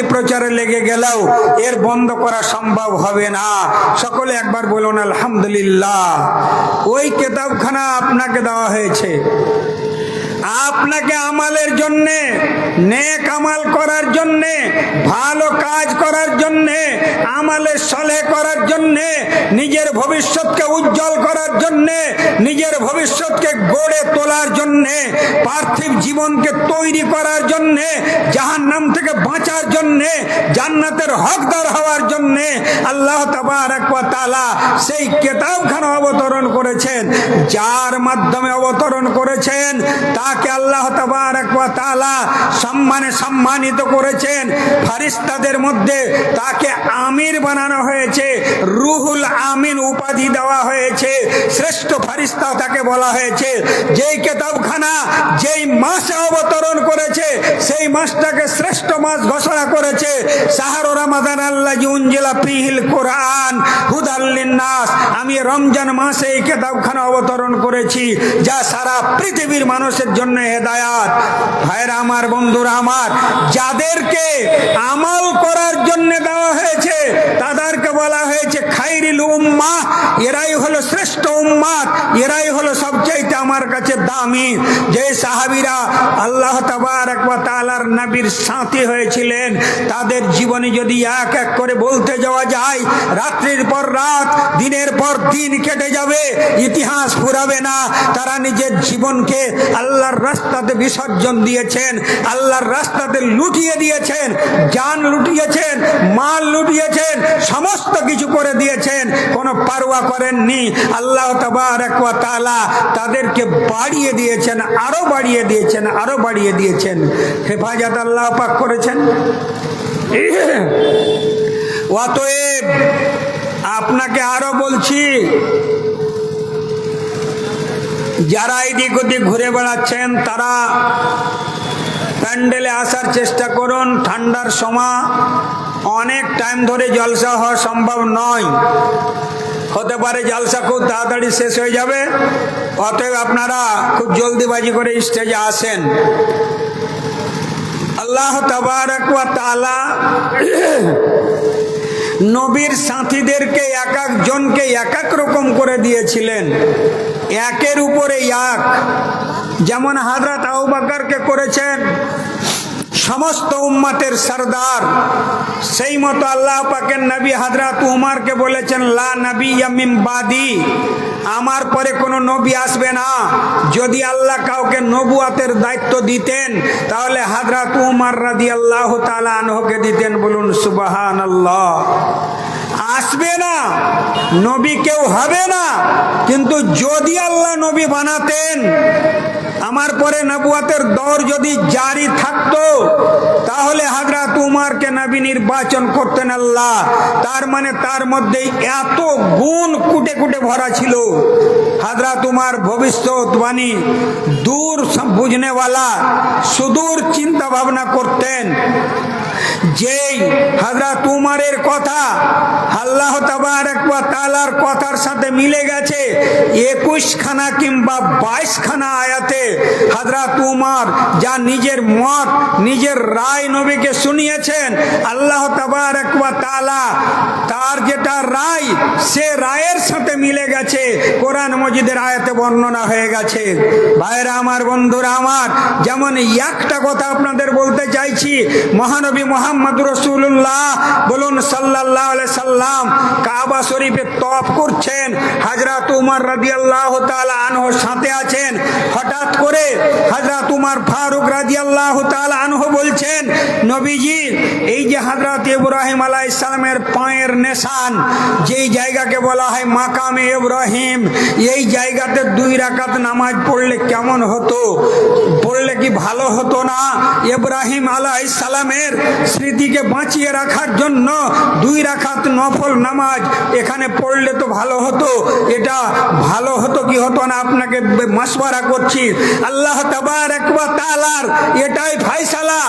রাজনীতি প্রচারে লেগে গেলেও এর বন্ধ করা সম্ভব হবে না। সকলে একবার বলুন, আলহামদুলিল্লাহ। ওই কেতাবখানা আপনাকে দেওয়া হয়েছে। আপনাকে আমালের জন্যে, নেক আমাল করার জন্যে, ভালো কাজ করার জন্যে আমালের সলে করার জন্যে, নিজের ভবিষ্যৎকে উজ্জ্বল করার জন্যে, নিজের ভবিষ্যৎকে গড়ে তোলার জন্যে, পার্থিব জীবনকে তৈরি করার জন্যে জাহান নাম থেকে বাঁচার জন্যে, জান্নাতের হকদার হওয়ার জন্যে আল্লাহ ওয়া সেই কেতাবখানা অবতরণ করেছেন। যার মাধ্যমে অবতরণ করেছেন, তাকে আল্লাহ ওয়া সম্মানে সম্মানিত করেছেন। ফারিস্তাদের মধ্যে তাকে আমির বানানো হয়েছে, রুহুল আমিন উপাধি দেওয়া হয়েছে, শ্রেষ্ঠ ফারিস্তা তাকে বলা হয়েছে। যেই কেতাবখানা যেই মাসে অবতরণ করেছে, সেই মাসটাকে শ্রেষ্ঠ মাস ঘোষণা করেছে। শাহর রামাদান আল্লাহ উনজিলা ফিহিল কোরআন নাস আমি রমজান মাসে এই কেতাবখানা অবতরণ করেছি, যা সারা পৃথিবীর মানুষের জন্য হেদায়াত। ভাইরা আমার, বন্ধুরা আমার, যাদেরকে আমল করার জন্য দেওয়া হয়েছে, তাদেরকে বলা হয়েছে খাইরিল উম্মা এরাই হলো শ্রেষ্ঠ উম্মাত এরাই হলো সবচাইতে আমার কাছে দামি। যে সাহাবিরা আল্লাহ তাআলার নবীর সাথী হয়েছিলেন, তাদের জীবনে যদি এক এক করে বলতে যাওয়া যায়, রাত্রির পর রাত, দিনের পর দিন কেটে যাবে, ইতিহাস ফুরাবে না, তারা নিজের জীবনকে আল্লাহর রাস্তাতে বিসর্জন দিয়েছেন, আল্লাহর রাস্তাতে লুটিয়ে দিয়েছেন জান লুটিয়েছেন মাল লুটিয়েছেন, সমস্ত কিছু করে দিয়েছেন, কোনো পারোয়া করেননি। আল্লাহ তাআলা তাদেরকে বাড়িয়ে দিয়েছেন, আরও বাড়িয়ে দিয়েছেন, আরও বাড়িয়ে দিয়েছেন। হেফাজত আল্লাহ পাক করেছেন। অতএব আপনাকে আরও বলছি, যারা এদিক ওদিক ঘুরে বেড়াচ্ছেন, তারা প্যান্ডেলে আসার চেষ্টা করুন, ঠান্ডার সময়। অনেক টাইম ধরে জলসা হওয়া সম্ভব নয়। হতে পারে জলসা খুব তাড়াতাড়ি শেষ হয়ে যাবে, অতএব আপনারা খুব জলদিবাজি করে স্টেজে আসেন। আল্লাহ তাআলা নবীর সাথীদেরকে এক একজনকে এক এক রকম করে দিয়েছিলেন। একের উপরে এক। যেমন হাজরত বকরকে করেছেন সমস্ত উম্মাতের সর্দার। সেই মতো আল্লাহ পাকের নবী হাজরাত উমারকে বলেছেন, লা নবী ইয়ামিম বাদি। আমার পরে কোনো নবী আসবে না। যদি আল্লাহ কাউকে নবুয়াতের দায়িত্ব দিতেন, তাহলে হাজরাত উমার রাদি আল্লাহ তালা আনহকে দিতেন বলুন সুবাহান আল্লাহ আসবে না, নবী কেউ হবে না। কিন্তু যদি আল্লাহ নবী বানাতেন আমার পরে নবুয়াতের দর যদি জারি থাকতো, তাহলে হাজরাত উমারকে নাবি নির্বাচন করতেন আল্লাহ। তার মানে তার মধ্যে এত গুণ কুটে কুটে ভরা ছিল। হাজরাত উমার ভবিষ্যৎবাণী দূর বুঝনেওয়ালা, সুদূর চিন্তা ভাবনা করতেন। যেই হাজরাত উমারের কথা, আল্লাহ তাআলার কথার সাথে মিলে গেছে একুশ খানা কিংবা বাইশ খানা আয়াতে হাজরাত উমার যা নিজের মত, নিজের রায় নবীকে শুনিয়েছেন, আল্লাহ তাবারাক ওয়া তাআলা তার যেটা রায়, সে রায়ের সাথে মিলে গেছে, কোরআন মজিদের আয়াতে বর্ণনা হয়ে গেছে। ভাইরা, আমার বন্ধুরা, আমার, যেমন একটা কথা আপনাদের বলতে চাইছি, মহানবী মোহাম্মদ রসুল্লাহ বলুন সাল্লাহ সাল্লাম কাবা শরীফে তপ করছেন হাজরাত উমার রাজি আল্লাহ আনহ সাথে আছেন, হঠাৎ করে হাজরাত উমার ফারুক রাজি আল্লাহ আনহ বলছেন, নবীজি, এই যে হাজরাত ইব্রাহিম আলাহ ইসলামের পায়ের নেশান, যেই জায়গাকে বলা হয় মাকামে ইব্রাহিম, এই জায়গাতে দুই রাকাত নামাজ পড়লে কেমন হতো? পড়লে কি ভালো হতো না? ইব্রাহিম আলাহ ইসলামের স্মৃতিকে বাঁচিয়ে রাখার জন্য দুই রাখাত নফল নামাজ এখানে পড়লে তো ভালো হতো। এটা ভালো হতো কি হতো না আপনাকে মাসওয়ারা করছি। আল্লাহ তাবার একবার তালার এটাই ফাইসালা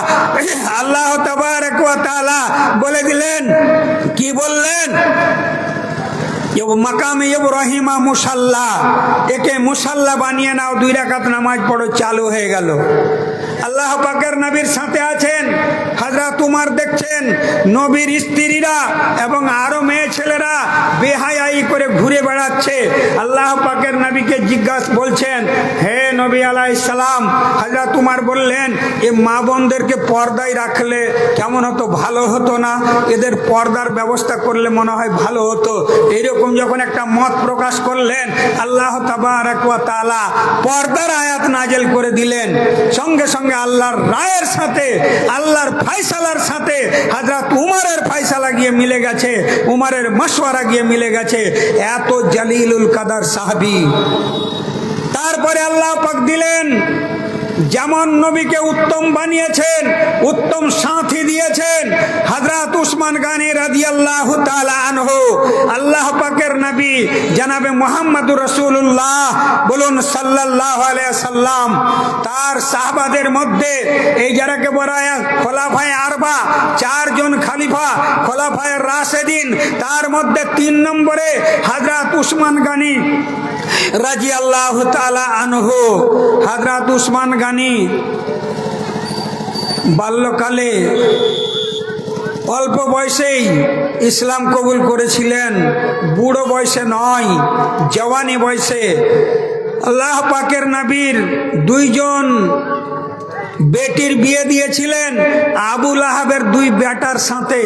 আল্লাহ তাবার একবার তালা বলে দিলেন, কি বললেন? মাকামে ইব্রাহিমা মুসাল্লা। একে মুসাল্লা বানিয়ে নাও, দুই রাকাত নামাজ পড়ো, চালু হয়ে গেল। আল্লাহ পাকের নবীর সাথে আছেন। হাজরাত উমার দেখছেন, নবীর স্ত্রীরা এবং আরও মেয়ে ছেলেরা বেহায়াই করে ঘুরে বেড়াচ্ছে। আল্লাহ পাকের নবীকে জিজ্ঞাসা বলছেন, হে নবী আলাই সালাম হাজরাত উমার বললেন, এ মা বোনদেরকে পর্দায় রাখলে কেমন হতো? ভালো হতো না? এদের পর্দার ব্যবস্থা করলে মনে হয় ভালো হতো। এইরকম যখন একটা মত প্রকাশ করলেন, আল্লাহ তাআলা পর্দার আয়াত নাজেল করে দিলেন। সঙ্গে সঙ্গে আল্লাহর রায়ের সাথে, আল্লাহর ফাইসালার সাথে হাজরাত উমারের ফাইসালা গিয়ে মিলে গেছে, উমারের মশওয়ারা গিয়ে মিলে গেছে। এত জালিলুল কাদার সাহাবি। তারপরে আল্লাহ পাক দিলেন যেমন নবীকে উত্তম বানিয়েছেন, উত্তম সাথী দিয়েছেন, হযরত উসমান গানি রাদিয়াল্লাহু তাআলা আনহু, আল্লাহ পাকের নবী জানাবে মুহাম্মদুর রসুল্লাহ বলুন আলাইহি সাল্লাম। তার সাহাবাদের মধ্যে এই যারাকে বলা খোলাফায়ে আরবা, চারজন খলিফা, খোলাফায়ে রাশেদিন, তার মধ্যে তিন নম্বরে হযরত উসমান গানি রাজি আল্লাহ আনহু হাজরাত উসমান গানি, বাল্যকালে অল্প বয়সেই ইসলাম কবুল করেছিলেন, বুড়ো বয়সে নয়, জওয়ানি বয়সে। আল্লাহ পাকের নবীর দুইজন বেটির বিয়ে দিয়েছিলেন আবুল আহাবের দুই বেটার সাথে।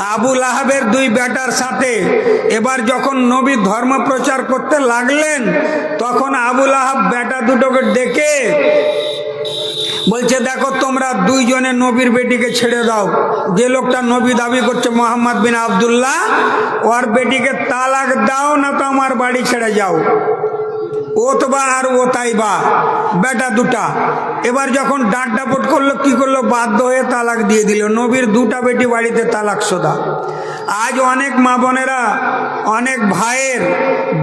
আবুল আহাবের দুই বেটার সাথে। এবার যখন নবী ধর্ম প্রচার করতে লাগলেন, তখন আবুল আহাব বেটা দুটোকে ডেকে বলছে, দেখো, তোমরা দুইজনে নবীর বেটিকে ছেড়ে দাও। যে লোকটা নবী দাবি করছে মোহাম্মদ বিন আবদুল্লাহ, ওর বেটিকে তালাক দাও, না তো আমার বাড়ি ছেড়ে যাও। ওতবা আর ও তাই বা। বেটা দুটা। এবার যখন ডাঁট ডাপট করল, কি করল? বাধ্য হয়ে তালাক দিয়ে দিল। নবীর দুটা বেটি বাড়িতে তালাক সোদা। আজ অনেক মা বোনেরা, অনেক ভাইয়ের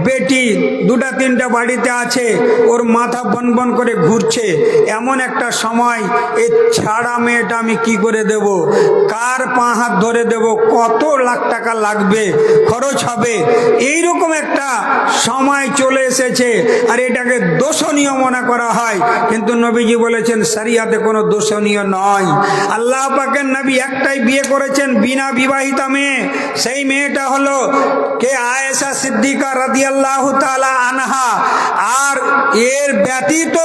বেটি দুটা, তিনটা বাড়িতে আছে, ওর মাথা বন বন করে ঘুরছে। এমন একটা সময়, এ ছাড়া মেয়েটা আমি কি করে দেব? কার পা হাত ধরে দেব? কত লাখ টাকা লাগবে? খরচ হবে? এইরকম একটা সময় চলে এসেছে। আর এটাকে দোষণীয় মনে করা কিন্তু নবীজি বলেছেন সারিয়াতে কোনো দোষণীয় নয়। আল্লাহ পাকের নবী একটাই বিয়ে করেছেন বিনা বিবাহিতা মেয়ে। সেই মেয়েটা হলো কে? আয়েশা সিদ্দিকা রাদিয়াল্লাহ তাআলা আনহা। আর এর ব্যতীত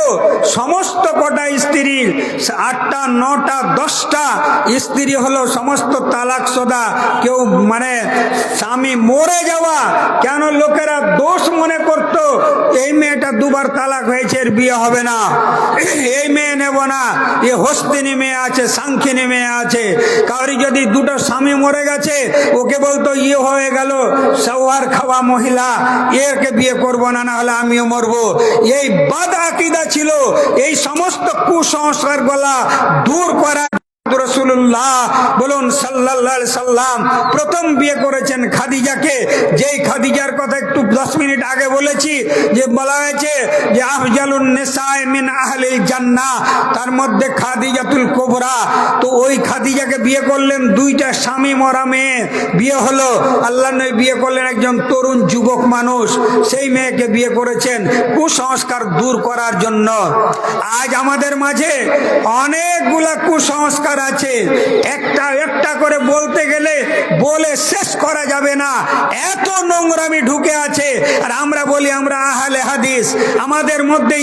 সমস্ত কটা স্ত্রীর আটটা, নটা, দশটা স্ত্রী হলো সমস্ত তালাক সদা। কেউ মানে স্বামী মরে যাওয়া, কেন লোকেরা দোষ মনে করত, এই মেয়েটা দুবার তালাক হয়েছে, এর বিয়ে হবে না। এই মেয়ে নেব না। এ হস্তিনী মেয়ে আছে, সাংখিনী মেয়ে আছে। কারি যদি দুটো স্বামী মরে গেছে, ওকে বলতো ইয়ে হয়ে গেল সৌহার খাওয়া মহিলা, এরকে বিয়ে করব না না হলে আমিও মরবো। এই বাদ আকিদা ছিল। এই সমস্ত কুসংস্কার গলা দূর করা সাল্লাম প্রথম বিয়ে করেছেন খাদিজাকে। যেই খাদিজার কথা একটু দশ মিনিট আগে বলেছি, যে বলা হয়েছে যে আফজালুন নেশায় মিন আহলিল জান্নাহ, তার মধ্যে খাদিজাতুল কোবরা। তো ওই খাদিজাকে বিয়ে করলেন দুইটা স্বামী মরা মেয়ে। বিয়ে হলো, আল্লাহ নবী বিয়ে করলেন একজন তরুণ যুবক মানুষ, সেই মেয়েকে বিয়ে করেছেন কুসংস্কার দূর করার জন্য। আজ আমাদের মাঝে অনেকগুলা কুসংস্কার আছে। একটা একটা করে বলতে গেলে বলে শেষ করা যাবে না। এত নোংরামি ঢুকে আছে। আর আমরা বলি, আমরা আহালে হাদিস। আমাদের মধ্যে